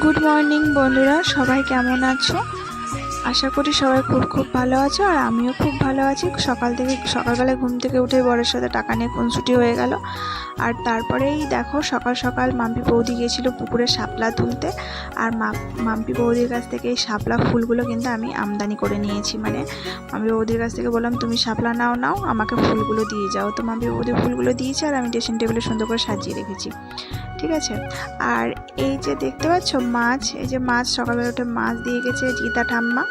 Good morning বন্ধুরা সবাই কেমন আছো? আশা করি সবাই খুব খুব ভালো আছো আর আমিও খুব ভালো আছি। সকাল থেকে সকালবেলা ঘুম থেকে উঠে বরের সাথে টাকা নিয়ে খুনসুটি হয়ে গেল। আর তারপরেই দেখো সকাল সকাল মাম্পি বৌদি গেছিল পুকুরে শাপলা তুলতে। আর মাম্পি বৌদির কাছ থেকে এই শাপলা ফুলগুলো কিন্তু আমি আমদানি করে নিয়েছি। মানে মাম্পি বৌদির কাছ থেকে বললাম, তুমি শাপলা নাও নাও, আমাকে ফুলগুলো দিয়ে যাও। তো মাম্পি বৌদি ফুলগুলো দিয়েছে আর আমি ড্রেসিং টেবিলে সুন্দর করে সাজিয়ে রেখেছি। ঠিক আছে? আর এই যে দেখতে পাচ্ছ মাছ, এই যে মাছ সকালবেলা উঠে মাছ দিয়ে গেছে জিতা ঠাম্মা।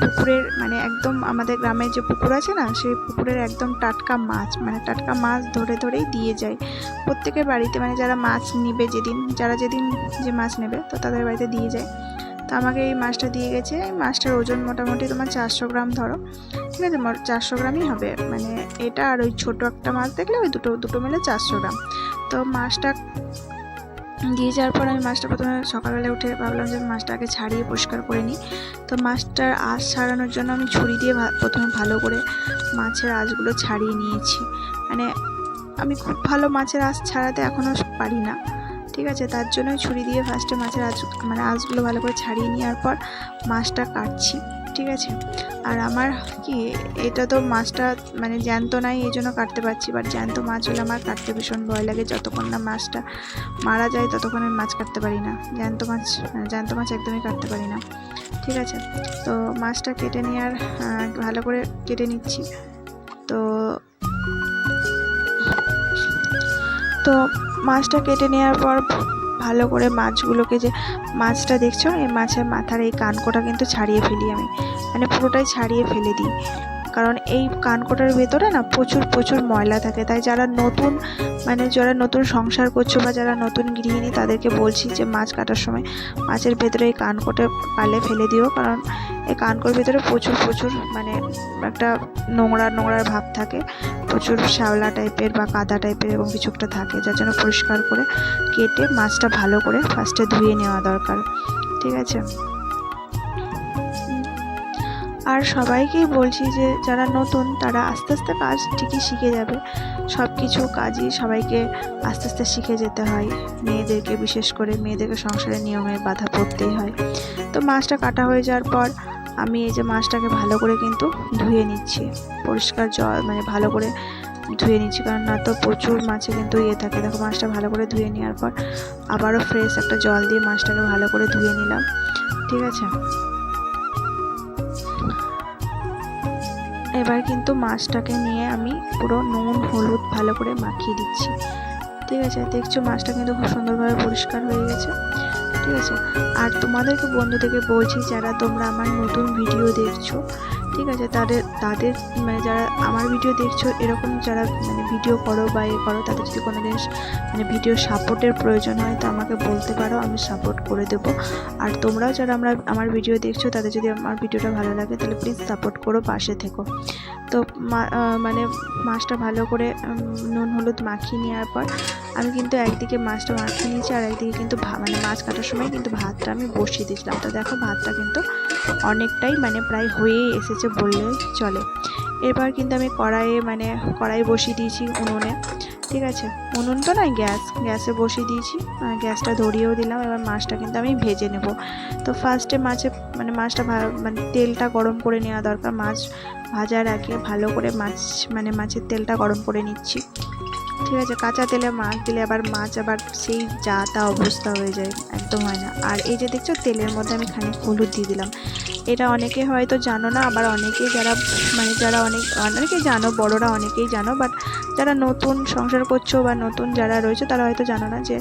পুকুরের মানে একদম আমাদের গ্রামের যে পুকুর আছে না, সেই পুকুরের একদম টাটকা মাছ মানে টাটকা মাছ ধরে ধরেই দিয়ে যায়। প্রত্যেকের বাড়িতে মানে যারা মাছ নিবে যেদিন, যারা যেদিন যে মাছ নেবে, তো তাদের বাড়িতে দিয়ে যায়। তো আমাকে এই মাছটা দিয়ে গেছে, এই মাছটার ওজন মোটামুটি তোমার চারশো গ্রাম ধরো। ঠিক আছে চারশো গ্রামই হবে মানে এটা আর ওই ছোটো একটা মাছ দেখলে ওই দুটো দুটো মিলে চারশো গ্রাম। তো মাছটা দিয়ে যাওয়ার পর আমি মাছটা প্রথমে সকালবেলা উঠে ভাবলাম যে মাছটা আগে ছাড়িয়ে পরিষ্কার করে নিই। তো মাছটার আঁশ ছাড়ানোর জন্য আমি ছুরি দিয়ে প্রথমে ভালো করে মাছের আঁশগুলো ছাড়িয়ে নিয়েছি। মানে আমি খুব ভালো মাছের আঁশ ছাড়াতে এখনও পারি না, ঠিক আছে? তার জন্য ছুরি দিয়ে ফার্স্টে মাছের আঁশ মানে আঁশগুলো ভালো করে ছাড়িয়ে নেওয়ার পর মাছটা কাটছি। ঠিক আছে। আর আমার কি, এটা তো মাছটা মানে জ্যান্ত নাই, এই জন্য কাটতে পারছি। বাট জ্যান্ত মাছ হলে আমার কাটতে ভীষণ ভয় লাগে। যতক্ষণ না মাছটা মারা যায়, ততক্ষণ আমি মাছ কাটতে পারি না। জ্যান্ত মাছ জ্যান্ত মাছ একদমই কাটতে পারি না। ঠিক আছে। তো মাছটা কেটে নেওয়ার ভালো করে কেটে নিচ্ছি। তো তো মাছটা কেটে নেওয়ার পর ভালো করে মাছগুলোকে যে মাছটা দেখছ, এই মাছের মাথার এই কানকোটা কিন্তু ছাড়িয়ে ফেলি আমি। মানে পুরোটাই ছাড়িয়ে ফেলে দিই। কারণ এই কানকোটার ভেতরে না প্রচুর প্রচুর ময়লা থাকে। তাই যারা নতুন মানে যারা নতুন সংসার করছ বা যারা নতুন গৃহিণী, তাদেরকে বলছি যে মাছ কাটার সময় মাছের ভেতরে এই কানকোটে পালে ফেলে দিও। কারণ এই কানকোর ভেতরে প্রচুর প্রচুর মানে একটা নোংরা, নোংরার ভাব থাকে। প্রচুর শ্যাওলা টাইপের বা কাদা টাইপের এবং কিছু একটা থাকে, যার জন্য পরিষ্কার করে কেটে মাছটা ভালো করে ফার্স্টে ধুয়ে নেওয়া দরকার। ঠিক আছে? আর সবাইকেই বলছি যে যারা নতুন, তারা আস্তে আস্তে কাজ ঠিকই শিখে যাবে। সব কিছু কাজই সবাইকে আস্তে আস্তে শিখে যেতে হয়। মেয়েদেরকে বিশেষ করে মেয়েদেরকে সংসারের নিয়মে বাধা পড়তেই হয়। তো মাছটা কাটা হয়ে যাওয়ার পর আমি এই যে মাছটাকে ভালো করে কিন্তু ধুয়ে নিচ্ছি। পরিষ্কার জল মানে ভালো করে ধুয়ে নিচ্ছি। কারণ না তো প্রচুর মাছে কিন্তু ইয়ে থাকে। দেখো মাছটা ভালো করে ধুয়ে নেওয়ার পর আবারও ফ্রেশ একটা জল দিয়ে মাছটাকে ভালো করে ধুয়ে নিলাম। ঠিক আছে? এবার কিন্তু মাছটাকে নিয়ে আমি পুরো নুন, হলুদ ভালো করে মাখিয়ে দিচ্ছি। ঠিক আছে, দেখছ মাছটা কিন্তু খুব সুন্দরভাবে পরিষ্কার হয়ে গেছে। ঠিক আছে, আর তোমাদেরকে বন্ধু থেকে বলছি, যারা তোমরা আমার নতুন ভিডিও দেখছ ঠিক আছে, তাদের তাদের মানে যারা আমার ভিডিও দেখছ, এরকম যারা মানে ভিডিও করো বা এ করো, তাদের যদি কোনো দিন মানে ভিডিও সাপোর্টের প্রয়োজন হয়, তো আমাকে বলতে পারো, আমি সাপোর্ট করে দেবো। আর তোমরাও যারা আমরা, আমার ভিডিও দেখছ, তাদের যদি আমার ভিডিওটা ভালো লাগে, তাহলে প্লিজ সাপোর্ট করো, পাশে থেকো। তো মানে মাছটা ভালো করে নুন, হলুদ মাখিয়ে নেওয়ার পর আমি কিন্তু একদিকে মাছটা মাখিয়ে নিয়েছি আর একদিকে কিন্তু মানে মাছ কাটার সময় কিন্তু ভাতটা আমি বসিয়ে দিয়েছিলাম। তো দেখো ভাতটা কিন্তু অনেকটাই মানে প্রায় হয়েই এসেছে বললে চলে। এবার কিন্তু আমি কড়াইয়ে মানে কড়াই বসিয়ে দিয়েছি উনুনে, ঠিক আছে? উনুন তো নয়, গ্যাস। গ্যাসে বসিয়ে দিয়েছি গ্যাসটা ধরিয়েও দিলাম। এবার মাছটা কিন্তু আমি ভেজে নেব। তো ফার্স্টে মাছে মানে মাছটা মানে তেলটা গরম করে নেওয়া দরকার। মাছ ভাজার আগে ভালো করে মাছ মানে মাছের তেলটা গরম করে নিচ্ছি। ঠিক আছে, কাঁচা তেলে মাছ দিলে আবার মাছ আবার সেই যা তা অবস্থা হয়ে যায়, একদম হয় না। আর এই যে দেখছ, তেলের মধ্যে আমি খানিক হলুদ দিয়ে দিলাম। এটা অনেকে হয়তো জানো না, আবার অনেকে যারা মানে যারা অনেক, অনেকেই জানো, বড়রা অনেকেই জানো বাট যারা নতুন সংসার করছ বা নতুন যারা রয়েছে, তারা হয়তো জানো না যে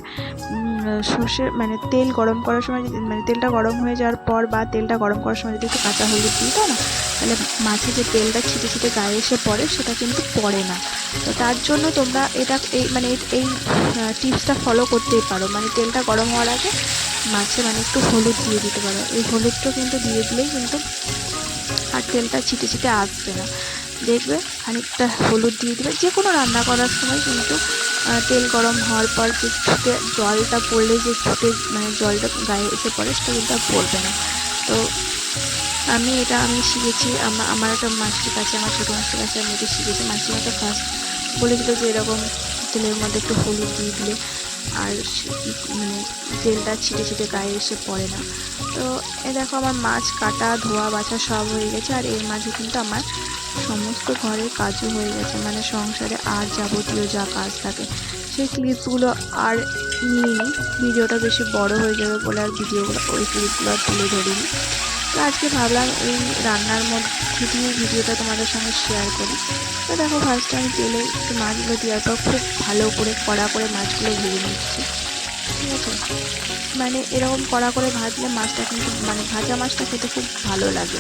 সর্ষে মানে তেল গরম করার সময় মানে তেলটা গরম হয়ে যাওয়ার পর বা তেলটা গরম করার সময় যদি একটু কাঁচা হলুদ দিই না? তাহলে মাছে যে তেলটা ছিটে ছিটে গায়ে এসে পড়ে, সেটা কিন্তু পড়ে না। তো তার জন্য তোমরা এটা এই মানে এই- টিপসটা ফলো করতেই পারো। মানে তেলটা গরম হওয়ার আগে মাছে মানে একটু হলুদ দিয়ে দিতে পারো। এই হলুদটা কিন্তু দিয়ে দিলেই কিন্তু আর তেলটা ছিটে ছিটে আসবে না। দেখবে খানিকটা হলুদ দিয়ে দিবে। যে কোনো রান্না করার সময় কিন্তু তেল গরম হওয়ার পর যে ছুটে জলটা পড়লে যে ছুটে মানে জলটা গায়ে এসে পড়ে, সেটা কিন্তু আর পড়বে না। তো আমি এটা আমি শিখেছি আমার আমার একটা মাসির কাছে, আমার ছোটো মাসির কাছে আমি এটা শিখেছি। মাসিমাটা ফার্স্ট বলেছিল যে এরকম তেলের মধ্যে একটু হলুদ দিয়ে দিলে আর মানে তেলটা ছিটে ছিটে গায়ে এসে পড়ে না। তো এ দেখো আমার মাছ কাটা, ধোয়া, বাছা সব হয়ে গেছে আর এর মাঝে কিন্তু আমার সমস্ত ঘরের কাজও হয়ে গেছে। মানে সংসারে আর যাবতীয় যা কাজ থাকে, সেই ক্লিপসগুলো আর নিইনি। ভিডিওটা বেশি বড় হয়ে যাবে বলে আর ভিডিওগুলো, ওই ক্লিপগুলো আর তুলে ধরিনি। তো আজকে ভাবলাম এই রান্নার মধ্যে ভিডিওটা তোমাদের সঙ্গে শেয়ার করি। তো দেখো ফার্স্টে আমি তেলে একটু মাছগুলো দেওয়ার পর খুব ভালো করে কড়া করে মাছগুলো ভেজে নিচ্ছি। ঠিক আছে? মানে এরকম কড়া করে ভাজলে মাছটা কিন্তু মানে ভাজা মাছটা খেতে খুব ভালো লাগে।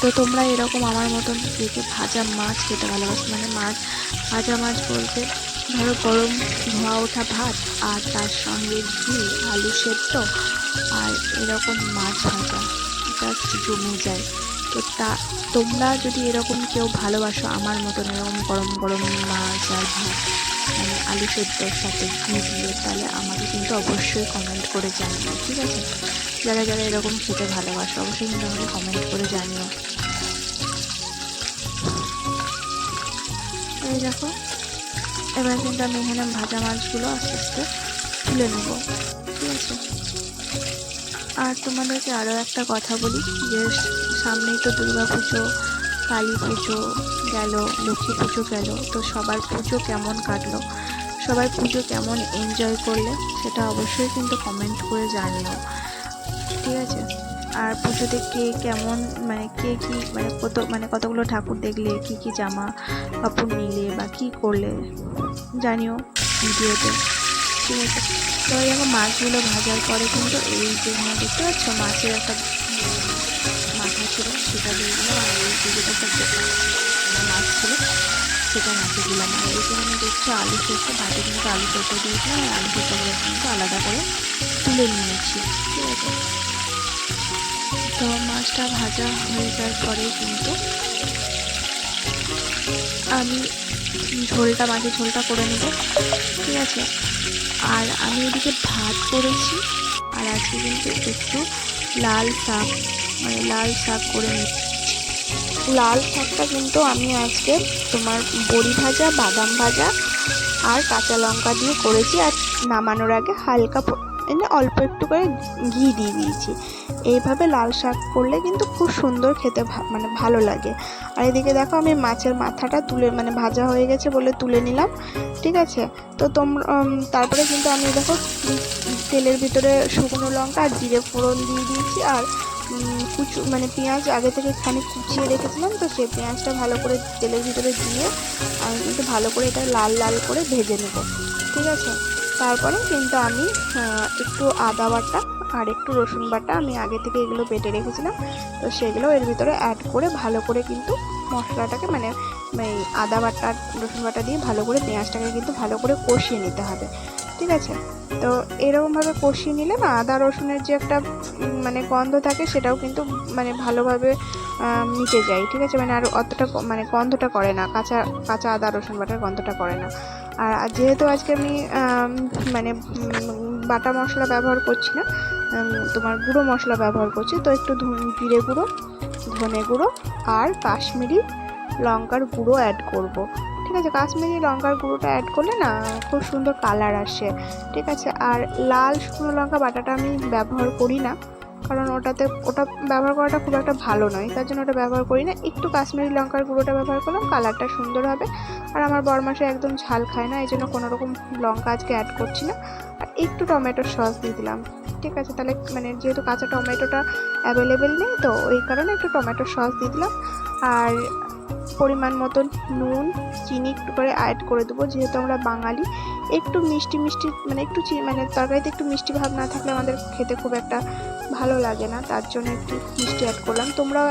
তো তোমরা এরকম আমার মতন দেখে ভাজা মাছ খেতে ভালোবাসো। মানে মাছ ভাজা মাছ বলতে ধরো গরম ধোয়া ওঠা ভাত আর তার সঙ্গে ঘি, আলু সেদ্ধ আর এরকম মাছ ভাজা। জাস্ট জমে যায়। তো তা, তোমরা যদি এরকম কেউ ভালোবাসো আমার মতন এরকম গরম গরম মাছ আর ভাত মানে আলু সেদ্ধর সাথে ঘি দিয়ে, তাহলে আমাকে কিন্তু অবশ্যই কমেন্ট করে জানিও, ঠিক আছে? যারা যারা এরকম খেতে ভালোবাসো, অবশ্যই কিন্তু আমাকে কমেন্ট করে জানিও। এই দেখো। এবার কিন্তু আমি এখানে ভাজা মাছগুলো আস্তে আস্তে তুলে নেব, ঠিক আছে? আর তোমাদেরকে আরও একটা কথা বলি, যে সামনেই তো দুর্গা পুজো, কালী পুজো গেল, লক্ষ্মী পুজো গেল, তো সবার পুজো কেমন কাটলো? সবাই পুজো কেমন এনজয় করলে সেটা অবশ্যই কিন্তু কমেন্ট করে জানিও, ঠিক আছে? আর পুজোতে কে কেমন মানে কে কি মানে কত মানে কতগুলো ঠাকুর দেখলে, কি কি জামা কাপড় নিলে বা কি করলে, জানিও ভিডিওতে। ঠিক আছে? তো এরকম মাছগুলো ভাজার পরে কিন্তু এই যে দেখতে পাচ্ছ, মাছের একটা মাথা ছিল, সেটা দিয়ে দিলাম আর এই পুজোটা মাছ ছিল, সেটা মাছে দিলাম। আর এই যেখানে দেখছ আলু সেদ্ধ ভাতে কিন্তু আলু সেদ্ধ দিয়েছিলাম আর আলু সেদ্ধগুলো কিন্তু আলাদা করে তুলে নিয়েছি। ঠিক আছে? তো মাছটা ভাজা হয়ে যাওয়ার পরে কিন্তু আমি ঝোলটা, মাছের ঝোলটা করে নেব, ঠিক আছে? আর আমি এদিকে ভাত করেছি, আর আজকে কিন্তু একটু লাল শাক মানে লাল শাক করে নিচ্ছি। লাল শাকটা কিন্তু আমি আজকে তোমার বড়ি ভাজা, বাদাম ভাজা আর কাঁচা লঙ্কা দিয়ে করেছি, আর নামানোর আগে হালকা মানে অল্প একটু করে ঘি দিয়ে দিয়েছি। এইভাবে লাল শাক করলে কিন্তু খুব সুন্দর খেতে মানে ভালো লাগে। আর এদিকে দেখো আমি মাছের মাথাটা তুলে মানে ভাজা হয়ে গেছে বলে তুলে নিলাম, ঠিক আছে? তো তোমরা তারপরে কিন্তু আমি দেখো তেলের ভিতরে শুকনো লঙ্কা আর জিরে ফোড়ন দিয়ে দিয়েছি আর কুচু মানে পেঁয়াজ আগে থেকে খানিক কুচিয়ে রেখেছিলাম তো সেই পেঁয়াজটা ভালো করে তেলের ভিতরে দিয়ে আমি কিন্তু ভালো করে এটা লাল লাল করে ভেজে নেব, ঠিক আছে? তারপরে কিন্তু আমি একটু আদা বাটা আর একটু রসুন বাটা আমি আগে থেকে এগুলো বেটে রেখেছিলাম। তো সেগুলো এর ভিতরে অ্যাড করে ভালো করে কিন্তু মশলাটাকে মানে এই আদা বাটা রসুন বাটা দিয়ে ভালো করে পেঁয়াজটাকে কিন্তু ভালো করে কষিয়ে নিতে হবে। ঠিক আছে? তো এরকমভাবে কষিয়ে নিলে না আদা রসুনের যে একটা মানে গন্ধ থাকে সেটাও কিন্তু মানে ভালোভাবে মিটে যায়। ঠিক আছে? মানে আর অতটা মানে গন্ধটা করে না। কাঁচা কাঁচা আদা রসুন বাটার গন্ধটা করে না। আর যেহেতু আজকে আমি মানে বাটা মশলা ব্যবহার করছি না তোমার গুঁড়ো মশলা ব্যবহার করছি, তো একটু জিরে গুঁড়ো, ধনে গুঁড়ো আর কাশ্মীরি লঙ্কার গুঁড়ো অ্যাড করব। ঠিক আছে, কাশ্মীরি লঙ্কার গুঁড়োটা অ্যাড করলে না খুব সুন্দর কালার আসে ঠিক আছে, আর লাল শুকনো লঙ্কা বাটাটা আমি ব্যবহার করি না কারণ ওটাতে, ওটা ব্যবহার করাটা খুব একটা ভালো নয়। তার জন্য ওটা ব্যবহার করি না। একটু কাশ্মীরি লঙ্কার গুঁড়োটা ব্যবহার করলাম, কালারটা সুন্দর হবে। আর আমার বরমাসে একদম ঝাল খায় না এই জন্য কোনোরকম লঙ্কা আজকে অ্যাড করছি না। আর একটু টমেটোর সস দিয়ে দিলাম। ঠিক আছে, তাহলে মানে যেহেতু কাঁচা টমেটোটা অ্যাভেলেবেল নেই, তো ওই কারণে একটু টমেটোর সস দিয়ে দিলাম। আর পরিমাণ মতন নুন, চিনি একটু করে অ্যাড করে দেবো। যেহেতু আমরা বাঙালি, একটু মিষ্টি মিষ্টি মানে একটু মানে তরকারিতে একটু মিষ্টি ভাব না থাকলে আমাদের খেতে খুব একটা ভালো লাগে না। তার জন্য একটু মিষ্টি অ্যাড করলাম। তোমরা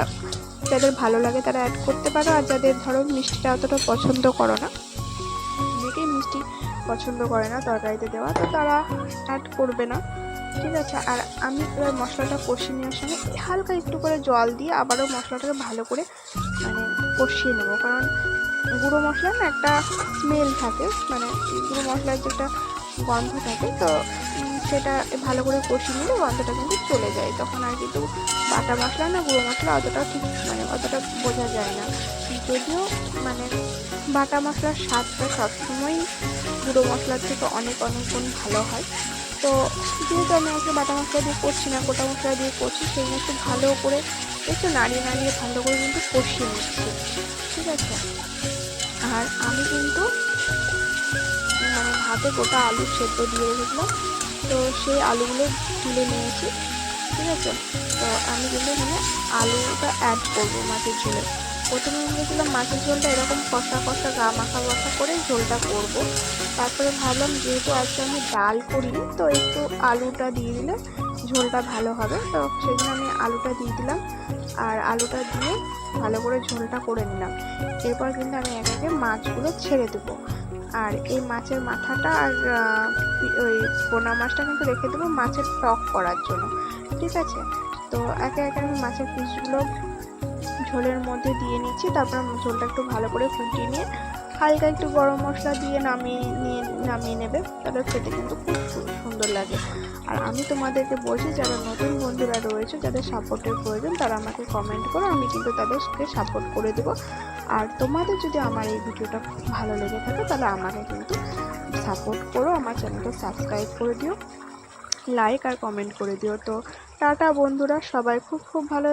যাদের ভালো লাগে তারা অ্যাড করতে পারো, আর যাদের ধরো মিষ্টিটা অতটা পছন্দ করো না, অনেকেই মিষ্টি পছন্দ করে না তরকারিতে দেওয়া, তো তারা অ্যাড করবে না। ঠিক আছে, আর আমি মশলাটা কষিয়ে নেওয়ার সঙ্গে হালকা একটু করে জল দিয়ে আবারও মশলাটাকে ভালো করে মানে কষিয়ে নেব। কারণ গুঁড়ো মশলার না একটা স্মেল থাকে মানে গুঁড়ো মশলার যে একটা গন্ধ থাকে, তো সেটা ভালো করে কষিয়ে নিলে গন্ধটা কিন্তু চলে যায়। তখন আর কিন্তু বাটা মশলা না গুঁড়ো মশলা অতটা ঠিক মানে অতটা বোঝা যায় না। যদিও মানে বাটা মশলার স্বাদটা সবসময় গুঁড়ো মশলার থেকে অনেক অনেক ভালো হয়। তো যেহেতু আমি আজকে বাটা মশলা দিয়ে করছি না, গোটা মশলা দিয়ে করছি, সেই একটু ভালো করে একটু নাড়িয়ে নাড়িয়ে ভালো করে কিন্তু কষিয়ে নিচ্ছি। ঠিক আছে? আর আমি কিন্তু মানে ভাতে গোটা আলু সেদ্ধ দিয়ে রেখেছিলাম। তো সেই আলুগুলো তুলে নিয়েছি। ঠিক আছে? তো আমি কিন্তু এখানে আলুটা অ্যাড করব মাছের ঝোলে। প্রথমে ভেবেছিলাম মাছের ঝোলটা এরকম কষা কষা গা মাখা মাখা করে ঝোলটা করব। তারপরে ভাবলাম যেহেতু আজকে আমি ডাল করিনি, তো একটু আলুটা দিয়ে দিলে ঝোলটা ভালো হবে। তো সেই জন্য আমি আলুটা দিয়ে দিলাম। আর আলুটা দিয়ে ভালো করে ঝোলটা করে নিলাম। এরপর কিন্তু আমি এক একে মাছগুলো ছেড়ে দেবো। আর এই মাছের মাথাটা আর ওই পোনা মাছটা কিন্তু রেখে দেবো মাছের টক করার জন্য। ঠিক আছে? তো একে একে আমি মাছের পিসগুলো ঝোলের মধ্যে দিয়ে নিচ্ছি। তারপর ঝোলটা একটু ভালো করে ফুটিয়ে নিয়ে হালকা একটু গরম মশলা দিয়ে নামিয়ে নিয়ে নামিয়ে নেবে, তাহলে খেতে কিন্তু খুব সুন্দর লাগে। আর আমি তোমাদেরকে বলছি, যারা নতুন বন্ধুরা রয়েছে, যাদের সাপোর্টের প্রয়োজন, তারা আমাকে কমেন্ট করো, আমি কিন্তু তাদেরকে সাপোর্ট করে দেবো। আর তোমাদের যদি আমার এই ভিডিওটা ভালো লেগে থাকে, তাহলে আমাকে কিন্তু সাপোর্ট করো, আমার চ্যানেলটা সাবস্ক্রাইব করে দিও লাইক আর কমেন্ট করে দিও। তো টাটা বন্ধুরা, সবাই খুব খুব ভালো